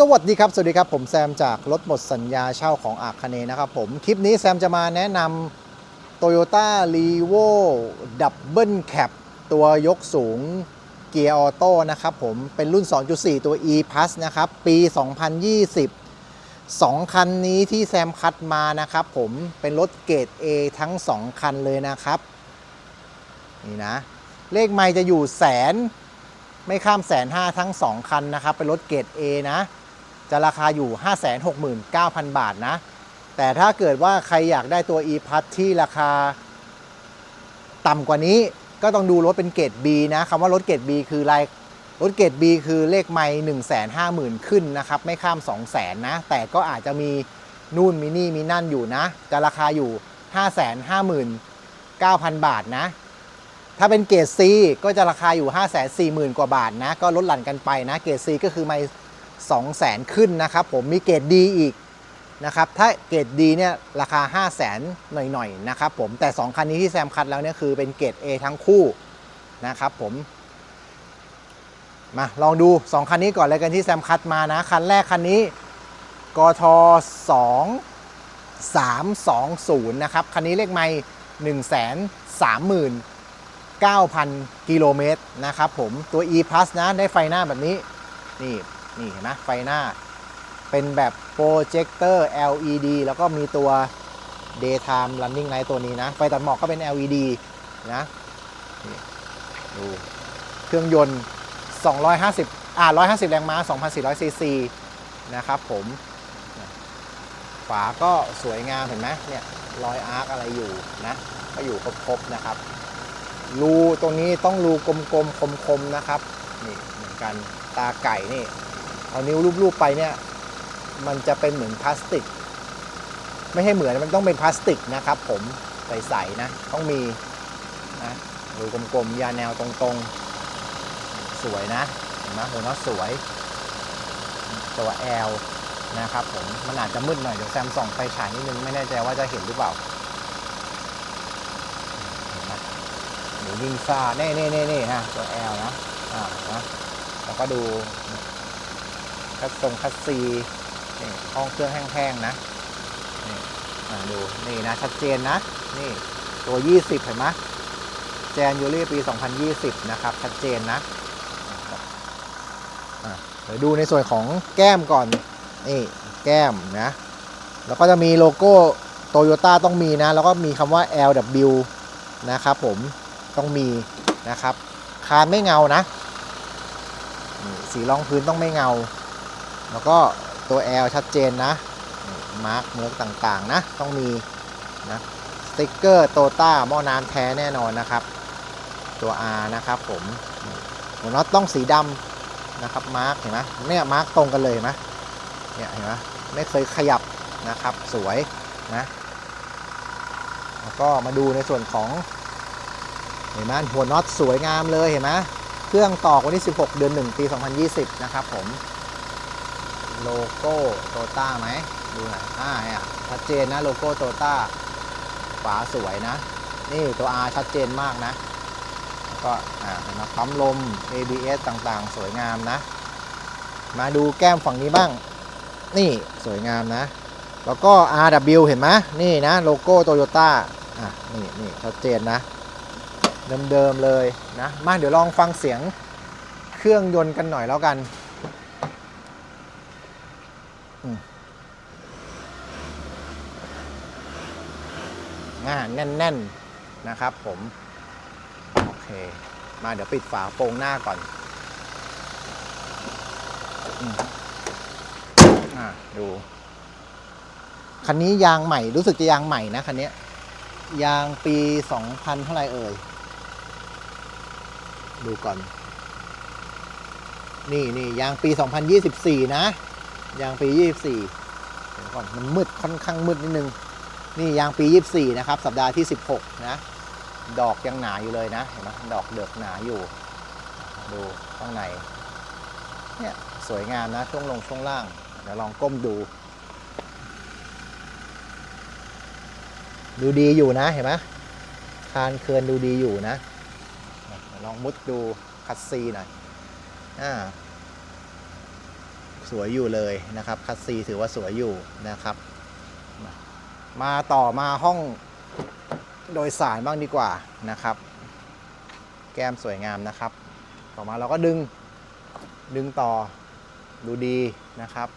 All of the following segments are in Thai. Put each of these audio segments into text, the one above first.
สวัสดีครับ สวัสดีครับผมแซมจากรถหมดสัญญาเช่าของอาคเนนะครับผม คลิปนี้แซมจะมาแนะนำ Toyota r e v o Double Cab ตัวยกสูงเกียร์ออโต้นะครับผม เป็นรุ่น 2.4 ตัว e plus นะครับ ปี 2020 2 คันนี้ที่แซมคัดมานะครับผมเป็นรถเกรด A ทั้ง 2 คันเลยนะครับ นี่นะ เลขไม่จะอยู่แสนไม่ข้ามแสนห้าทั้ง 2 คันนะครับ เป็นรถเกรด A นะ จะราคาอยู่ 569,000 บาทนะ แต่ถ้าเกิดว่าใครอยากได้ตัว e p a s ที่ราคาต่ำกว่านี้ก็ต้องดูรถเป็นเกรด B นะคำว่ารถเกรด B คือรายรถเกรด B คือเลขไม่1 5 0 0 0 0 ขึ้นนะครับ ไม่ข้าม 2 0 0 0 0 0นะ แต่ก็อาจจะมีนู่นมีนี่มีนั่นอยู่นะ จะราคาอยู่ 559,000 บาทนะ ถ้าเป็นเกรด C ก็จะราคาอยู่ 540,000 กว่าบาทนะ ก็ลดหลั่นกันไปนะ เกรด C ก็คือไม่ 200,000 ขึ้นนะครับผมมีเกรด D อีกนะครับถ้าเกรด D เนี่ยราคา 500,000หน่อยๆนะครับผมแต่ 2 คันนี้ที่แซมคัดแล้วเนี่ยคือเป็นเกรด A ทั้งคู่นะครับผมมาลองดู 2 คันนี้ก่อนเลยกันที่แซมคัดมานะ คันแรกคันนี้กท2 320นะครับคันนี้เลขไม่1 3 0 0 0 9,000 กิโลเมตรนะครับผมตัว e plus นะได้ไฟหน้าแบบนี้นี่ นี่เห็นไหมไฟหน้า เป็นแบบโปรเจคเตอร์ LED แล้วก็มีตัว daytime running light ตัวนี้นะ ไฟตัดหมอกก็เป็น LED นะนี่ดูเครื่องยนต์ 250 อ่า 150 แรงม้า 2,400 ซีซี นะครับผม ฝาก็สวยงามเห็นไหมเนี่ยรอยอาร์คอะไรอยู่นะ ก็อยู่ครบๆนะครับ รูตรงนี้ต้องรูกลมๆ คมๆ นะครับ นี่เหมือนกันตาไก่นี่ เอานิ้วรูปๆไปเนี่ย มันจะเป็นเหมือนพลาสติก ไม่ใช่เหมือนมันต้องเป็นพลาสติกนะครับผมใสๆนะ ต้องมีนะรูกลมๆ ยาแนวตรงๆ สวยนะ เห็นไหมหัวน็อสวย ตัว L นะครับผม มันอาจจะมืดหน่อย เดี๋ยวแซมส่องไฟฉายนิดนึง ไม่แน่ใจว่าจะเห็นหรือเปล่า เห็นไหมหมูยิงซาเน่เน่เน่เน่ฮะตัว L นะ อ่านะแล้วก็ดู คัสทรงคัสซีนี่ห้องเครื่องแห้งๆนะนี่อ่าดูนี่นะชัดเจนนะ นี่ตัว 20 เห็นไหมแจนยูรี่ปี 2020 นะครับ ชัดเจนนะเดี๋ยวดูในส่วนของแก้มก่อน นี่แก้มนะ แล้วก็จะมีโลโก้โตโยต้าต้องมีนะ แล้วก็มีคำว่า LW นะครับผมต้องมีนะครับ คานไม่เงานะนี่สีรองพื้นต้องไม่เงา แล้วก็ตัว L ชัดเจนนะ มาร์กเมือกต่างๆ นะ ต้องมีนะสติ๊กเกอร์โตต้าหม้อน้ำแท้แน่นอนนะครับ ตัว R นะครับผมหัวน็อตต้องสีดำนะครับ มาร์กเห็นไหมเนี่ยมาร์กตรงกันเลยนไหมเนี่ยเห็นไหมไม่เคยขยับนะครับ สวยนะ แล้วก็มาดูในส่วนของ เห็นไหมหัวน็อตสวยงามเลยเห็นไหมเครื่องตอกวันที่ 16 เดือน 1 ปี 2020 นะครับผม โลโก้โตต้าไหมดูหน่อยอ่าเนี่ยชัดเจนนะโลโก้โตต้าฝาสวยนะ นี่ตัว R ชัดเจนมากนะก็อ่าเห็นไหมปั๊มลม ABS ต่างๆ สวยงามนะ มาดูแก้มฝั่งนี้บ้าง นี่สวยงามนะ แล้วก็ RW เห็นไหมนี่นะโลโก้โตโยต้าอะนี่นี่ชัดเจนนะ เดิมๆเลยนะ มาเดี๋ยวลองฟังเสียงเครื่องยนต์กันหน่อยแล้วกัน อืมอ่าแน่น ๆ นะครับผม โอเค มาเดี๋ยวปิดฝาโปรงหน้าก่อนอ่าดู คันนี้ยางใหม่ รู้สึกจะยางใหม่นะคันนี้ ยางปี2000เท่าไหร่เอ่ย ดูก่อน นี่นี่ยางปี 2024 นะ ยางปี24เดี๋ยวก่อนมันมืดค่อนข้างมืดนิดนึง นี่ยางปี 24 นะครับ สัปดาห์ที่ 16 นะ ดอกยังหนาอยู่เลยนะ เห็นไหมดอกเดือกหนาอยู่ ดูข้างใน เนี่ยสวยงามนะ ช่วงลงช่วงล่าง เดี๋ยวลองก้มดู ดูดีอยู่นะ เห็นไหมคานเคือนดูดีอยู่นะเดี๋ยวลองมุดดูคัดซีหน่อย อ่า สวยอยู่เลยนะครับคัสซีถือว่าสวยอยู่นะครับ มาต่อมาห้องโดยสารบ้างดีกว่านะครับ แก้มสวยงามนะครับ ต่อมาเราก็ดึงดึงต่อดูดีนะครับ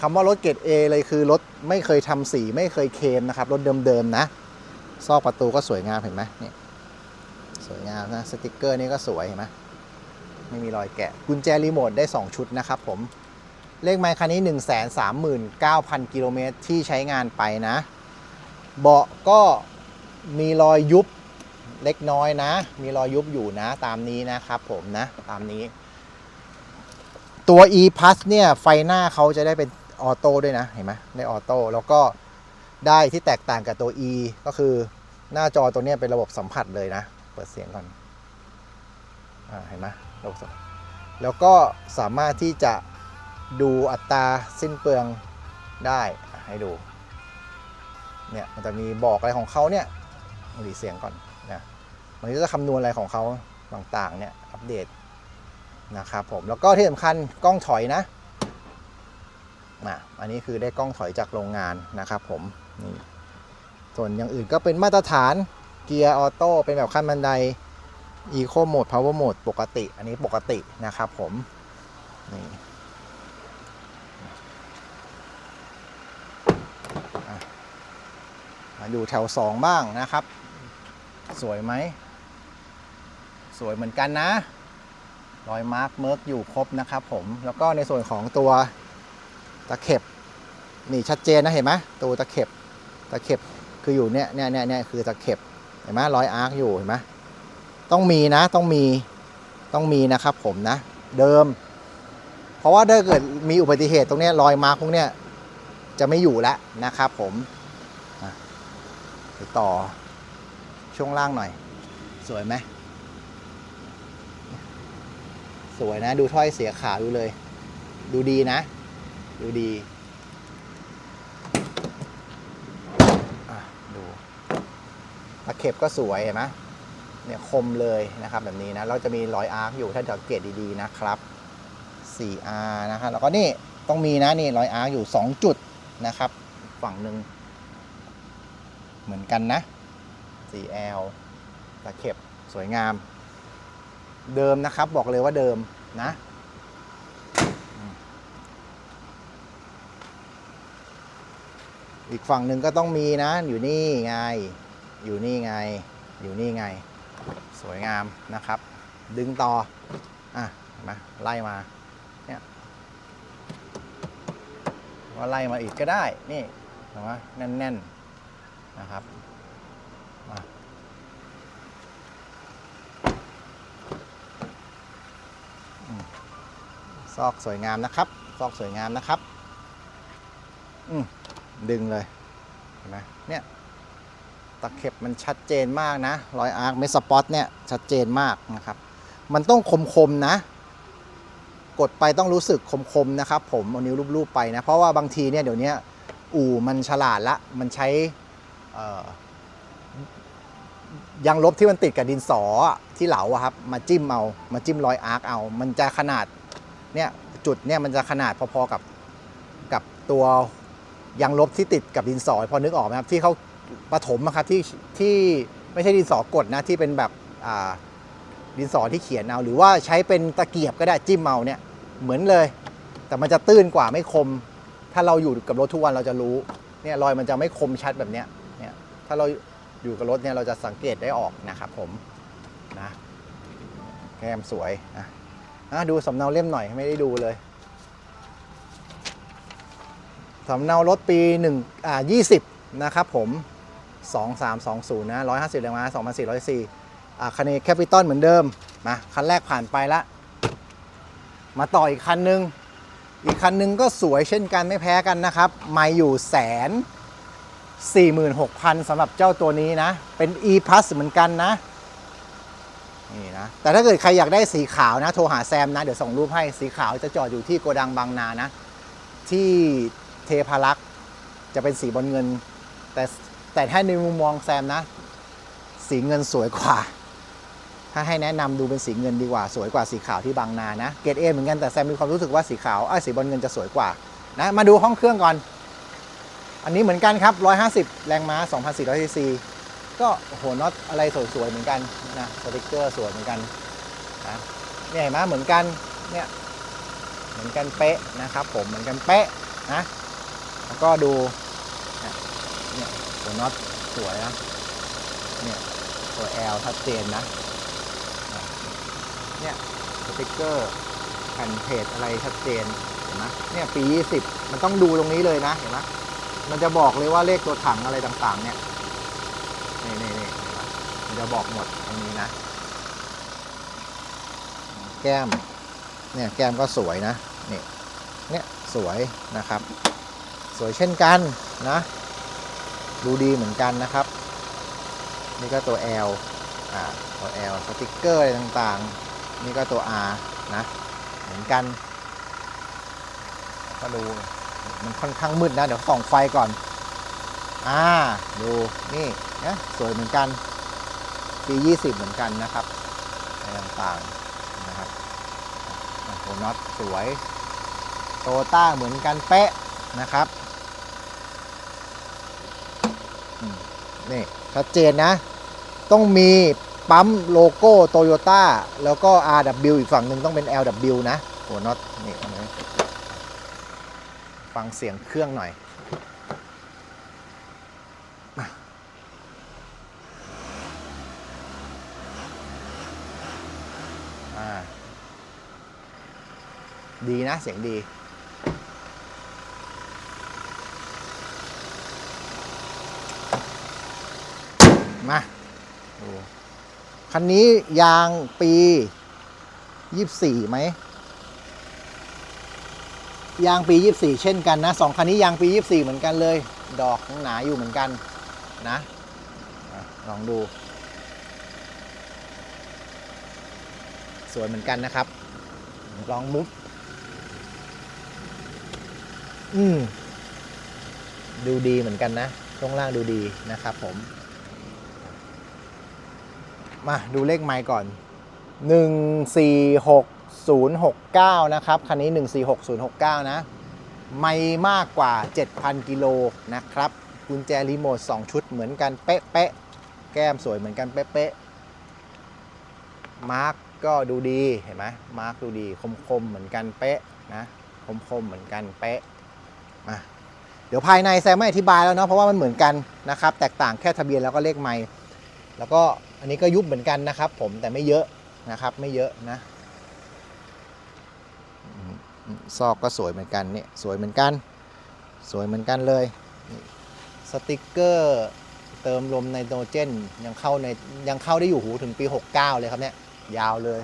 คำว่ารถเกรด A เลยคือรถไม่เคยทำสีไม่เคยเคลมนะครับ รถเดิมๆนะ ซอกประตูก็สวยงามเห็นไหมนี่สวยงามนะ สติกเกอร์นี่ก็สวยเห็นไหม ไม่มีรอยแกะ กุญแจรีโมทได้ 2 ชุดนะครับผม เลขไมค์คันนี้ 139,000 กิโลเมตรที่ใช้งานไปนะ เบาะก็มีรอยยุบเล็กน้อยนะ มีรอยยุบอยู่นะตามนี้นะครับผมนะ ตามนี้ ตัว e plus เนี่ย ไฟหน้าเขาจะได้เป็นออโต้ด้วยนะ เห็นไหมได้ออโต้แล้วก็ได้ที่แตกต่างกับตัว e ก็คือหน้าจอตัวนี้เป็นระบบสัมผัสเลยนะ เปิดเสียงก่อนอ่าเห็นไหม แล้วก็สามารถที่จะดูอัตราสิ้นเปลืองได้ให้ดูเนี่ยมันจะมีบอกอะไรของเขาเนี่ยเอาดีเสียงก่อนนะมันก็จะคำนวณอะไรของเขาต่างๆเนี่ยอัปเดตนะครับผมแล้วก็ที่สำคัญกล้องถอยนะอะอันนี้คือได้กล้องถอยจากโรงงานนะครับผมนี่ส่วนอย่างอื่นก็เป็นมาตรฐานเกียร์ออโต้เป็นแบบขั้นบันได Eco Mode Power Mode ปกติ อันนี้ปกตินะครับผม นี่มาดูแถว 2 บ้างนะครับ สวยไหม สวยเหมือนกันนะ รอยมาร์กเมิร์กอยู่ครบนะครับผม แล้วก็ในส่วนของตัวตะเข็บ นี่ชัดเจนนะเห็นไหมตัวตะเข็บ ตะเข็บคืออยู่เนี่ยเนี่ยเนี่ยเนี่ยคือตะเข็บ เห็นไหมรอยอาร์คอยู่เห็นไหม ต้องมีนะต้องมีต้องมีนะครับผมนะ เดิม เพราะว่าถ้าเกิดมีอุบัติเหตุตรงนี้รอยมาพวกเนี้ยจะไม่อยู่แล้วนะครับผมไปต่อช่วงล่างหน่อย สวยไหมสวยนะดูถ้อยเสียขาดูเลย ดูดีนะ ดูดีดูตะเข็บก็สวยเห็นไหม เนี่ยคมเลยนะครับแบบนี้นะ เราจะมีรอยอาร์คอยู่ถ้าสังเกตดีๆนะครับ 4R นะฮะแล้วก็นี่ต้องมีนะนี่รอยอาร์คอยู่ 2 จุดนะครับ ฝั่งหนึ่งเหมือนกันนะ 4L ตะเข็บสวยงาม เดิมนะครับบอกเลยว่าเดิมนะอีกฝั่งหนึ่งก็ต้องมีนะ อยู่นี่ไง อยู่นี่ไง อยู่นี่ไง สวยงามนะครับ ดึงต่อ อะเห็นไหมไล่มาเนี่ยว่าไล่มาอีกก็ได้ นี่เห็นไหมแน่นๆนะครับมาซอกสวยงามนะครับ ซอกสวยงามนะครับ อืมดึงเลย เห็นไหมเนี่ย ตะเข็บมันชัดเจนมากนะรอยอาร์คเมสปอตเนี่ยชัดเจนมากนะครับ มันต้องคมๆนะ กดไปต้องรู้สึกคมๆนะครับ ผมเอานิ้วรูปๆไปนะ เพราะว่าบางทีเนี่ยเดี๋ยวนี้อู่มันฉลาดละ มันใช้ยางลบที่มันติดกับดินสอที่เหลาครับ มาจิ้มเอา มาจิ้มรอยอาร์คเอา มันจะขนาดเนี่ยจุดเนี่ยมันจะขนาดพอๆกับกับตัวยางลบที่ติดกับดินสอพอนึกออกไหมครับที่เขา ปฐมอะครับที่ที่ไม่ใช่ดินสอกดนะที่เป็นแบบดินสอที่เขียนเอา หรือว่าใช้เป็นตะเกียบก็ได้จิ้มเอาเนี่ยเหมือนเลย แต่มันจะตื้นกว่าไม่คม ถ้าเราอยู่กับรถทุกวันเราจะรู้เนี่ยรอยมันจะไม่คมชัดแบบเนี้ยเนี่ยถ้าเราอยู่กับรถเนี่ยเราจะสังเกตได้ออกนะครับผมนะแก้มสวยนะอะดูสำเนาเล่มหน่อยไม่ได้ดูเลยสำเนารถปี1อ่า20 นะครับผม 2320 นะ 150แรงม้า2,404อ่าคันนี้แคปิตอลเหมือนเดิม มา คันแรกผ่านไปละ มาต่ออีกคันหนึง อีกคันหนึงก็สวยเช่นกันไม่แพ้กันนะครับ ไม่อยู่แสน46,000สำหรับเจ้าตัวนี้นะ เป็น e plus เหมือนกันนะ นี่นะ แต่ถ้าเกิดใครอยากได้สีขาวนะ โทรหาแซมนะ เดี๋ยวส่งรูปให้ สีขาวจะจอดอยู่ที่โกดังบางนานะ ที่เทพารักษ์จะเป็นสีบอลเงิน แต่ แต่ถ้าในมุมมองแซมนะ สีเงินสวยกว่า ถ้าให้แนะนำดูเป็นสีเงินดีกว่า สวยกว่าสีขาวที่บางนานะเกรดเอเหมือนกันแต่แซมมีความรู้สึกว่าสีขาวไอ้สีบอลเงินจะสวยกว่านะมาดูห้องเครื่องก่อน อันนี้เหมือนกันครับ 150 แรงม้า 2,400ซีซีก็โอ้โหน็อตอะไรสวยๆเหมือนกันนะสติกเกอร์สวยเหมือนกันนะเนี่ยเห็นไหมเหมือนกันเนี่ยเหมือนกันเป๊ะนะครับผมเหมือนกันเป๊ะนะแล้วก็ดูเนี่ยัวน็อตสวยนะเนี่ยตัว L ชัดเจนนะเนี่ยสติกเกอร์แผ่นเพจอะไรชัดเจนเห็นไหมเนี่ยปี 20 มันต้องดูตรงนี้เลยนะเห็นไหมมันจะบอกเลยว่าเลขตัวถังอะไรต่างๆ เนี่ยนี่นี่นี่เนปะมันจะบอกหมดตรงนี้นะ แก้มเนี่ยแก้มก็สวยนะนี่เนี่ยสวยนะครับ สวยเช่นกันนะ ดูดีเหมือนกันนะครับ นี่ก็ตัว L อ่าตัว L สติกเกอร์อะไรต่างๆ นี่ก็ตัว R นะเหมือนกัน ก็ดูมันค่อนข้างมืดนะ เดี๋ยวส่องไฟก่อน อ่า ดูนี่นะสวยเหมือนกันปี 20 เหมือนกันนะครับอะไรต่างๆนะครับอะโหน็อตสวย โตต้าเหมือนกันเป๊ะนะครับอืม นี่ชัดเจนนะ ต้องมีปั๊มโลโก้โตโยต้าแล้วก็ RW อีกฝั่งหนึ่งต้องเป็น LW นะหัวน็อตนี่ฟังเสียงเครื่องหน่อยมาดีนะ เสียงดี มาดูคันนี้ยางปี24ไหม ยางปี24เช่นกันนะสองคันนี้ยางปี24เหมือนกันเลย ดอกหนาอยู่เหมือนกันนะอะลองดู สวยเหมือนกันนะครับ ลองมุดอืม ดูดีเหมือนกันนะช่วงล่างดูดีนะครับผม มาดูเลขไมค์ก่อน 146069 นะครับ คันนี้ 146069 นะ ไม่มากกว่า 7,000 กิโลนะครับ กุญแจรีโมท 2 ชุดเหมือนกัน เป๊ะๆ แก้มสวยเหมือนกัน เป๊ะๆ มาร์กก็ดูดีเห็นไหมมาร์กดูดี คมๆ เหมือนกันเป๊ะนะคมๆ เหมือนกันเป๊ะมาเดี๋ยวภายในแซมไม่อธิบายแล้วเนาะเพราะว่ามันเหมือนกันนะครับ แตกต่างแค่ทะเบียนแล้วก็เลขไมค์แล้วก็ อันนี้ก็ยุบเหมือนกันนะครับผมแต่ไม่เยอะนะครับ ไม่เยอะนะซอกก็สวยเหมือนกันเนี่ยสวยเหมือนกัน สวยเหมือนกันเลยสติกเกอร์เติมลมไนโตรเจนยังเข้าในยังเข้าได้อยู่หูถึงปี 69 เลยครับเนี่ยยาวเลย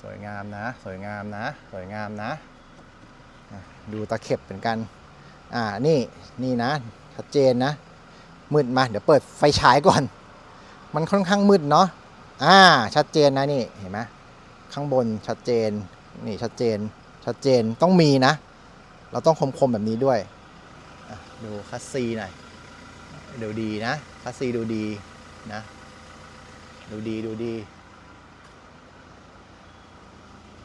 สวยงามนะ สวยงามนะ สวยงามนะ ดูตะเข็บเหมือนกัน อ่า นี่ นี่นะ ชัดเจนนะ มืดมา เดี๋ยวเปิดไฟฉายก่อน มันค่อนข้างมืดเนาะ อ่า ชัดเจนนะนี่ เห็นไหมข้างบนชัดเจน นี่ชัดเจน ชัดเจน ต้องมีนะ เราต้องคมๆแบบนี้ด้วย ดูคัสซีหน่อย ดูดีนะ คัสซีดูดีนะ ดูดีดูดี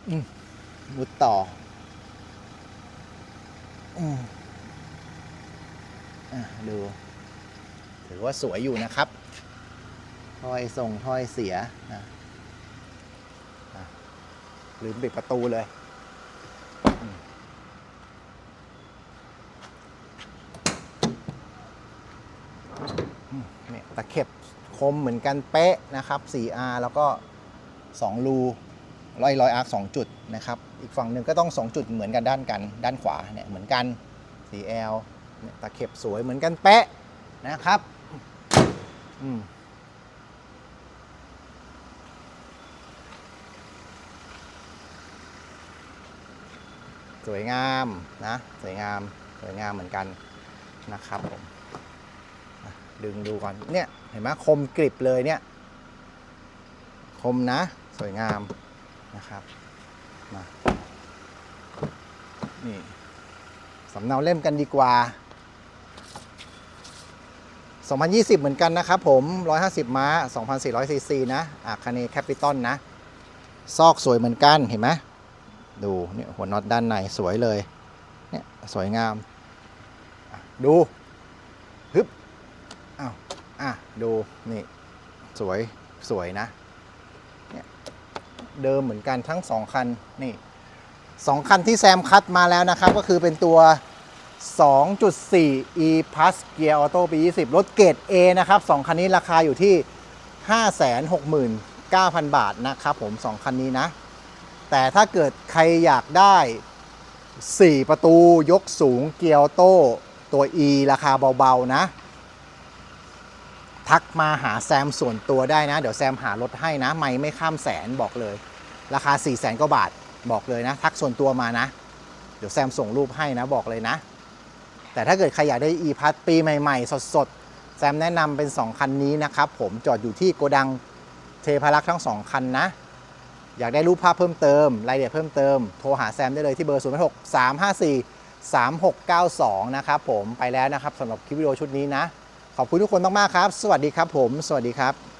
อืมมุดต่อ อืมอะดู ถือว่าสวยอยู่นะครับถ้อยส่งถ้อยเสียนะลืมปิดประตูเลย เนี่ยตะเข็บคมเหมือนกันเป๊ะนะครับ 4R แล้วก็ 2 รู ร้อยร้อยอาร์ค2จุดนะครับอีกฝั่งหนึ่งก็ต้อง 2 จุดเหมือนกันด้านกันด้านขวาเนี่ยเหมือนกัน 4L เนี่ยตะเข็บสวยเหมือนกันเป๊ะนะครับอืมสวยงามนะสวยงามสวยงามเหมือนกันนะครับผมดึงดูก่อนเนี่ยเห็นไหมคมกริบเลยเนี่ย คมนะ สวยงาม นะครับมานี่สำเนาเล่มกันดีกว่า 2020 เหมือนกันนะครับผม 150 ม้า 2,400 ซีซีนะอาคาเนแคปิตอลนะ ซอกสวยเหมือนกันเห็นไหมดูเนี่ยหัวน็อตด้านในสวยเลยเนี่ยสวยงาม ดูฮึบอ้าวอะดูนี่สวยสวยนะเนี่ย เดิมเหมือนกันทั้งสองคันนี่สองคันที่แซมคัดมาแล้วนะครับ ก็คือเป็นตัว 2.4 e plus Gear Auto ปี 20 รถเกรด A นะครับสองคันนี้ราคาอยู่ที่ 569,000 บาทนะครับผม 2 คันนี้นะ แต่ถ้าเกิดใครอยากได้ 4 ประตูยกสูงเกียร์ออโต้ตัว E ราคาเบา ๆ นะ ทักมาหาแซมส่วนตัวได้นะ เดี๋ยวแซมหารถให้นะ ไม่ไม่ข้ามแสนบอกเลย ราคา4 0 0แสนกว่าบาทบอกเลยนะ ทักส่วนตัวมานะ เดี๋ยวแซมส่งรูปให้นะบอกเลยนะ แต่ถ้าเกิดใครอยากได้ e p a s ปีใหม่ ๆ สดๆ แซมแนะนำเป็น 2 คันนี้นะครับ ผมจอดอยู่ที่โกดังเทพารักษ์ทั้ง 2 คันนะ อยากได้รูปภาพเพิ่มเติมรายละเอียดเพิ่มเติม โทรหาแซมได้เลยที่เบอร์ 0 6 3 5 4 3 6 9 2 นะครับผมไปแล้วนะครับสำหรับคลิปวิดีโอชุดนี้นะ ขอบคุณทุกคนมากๆครับ สวัสดีครับผม สวัสดีครับ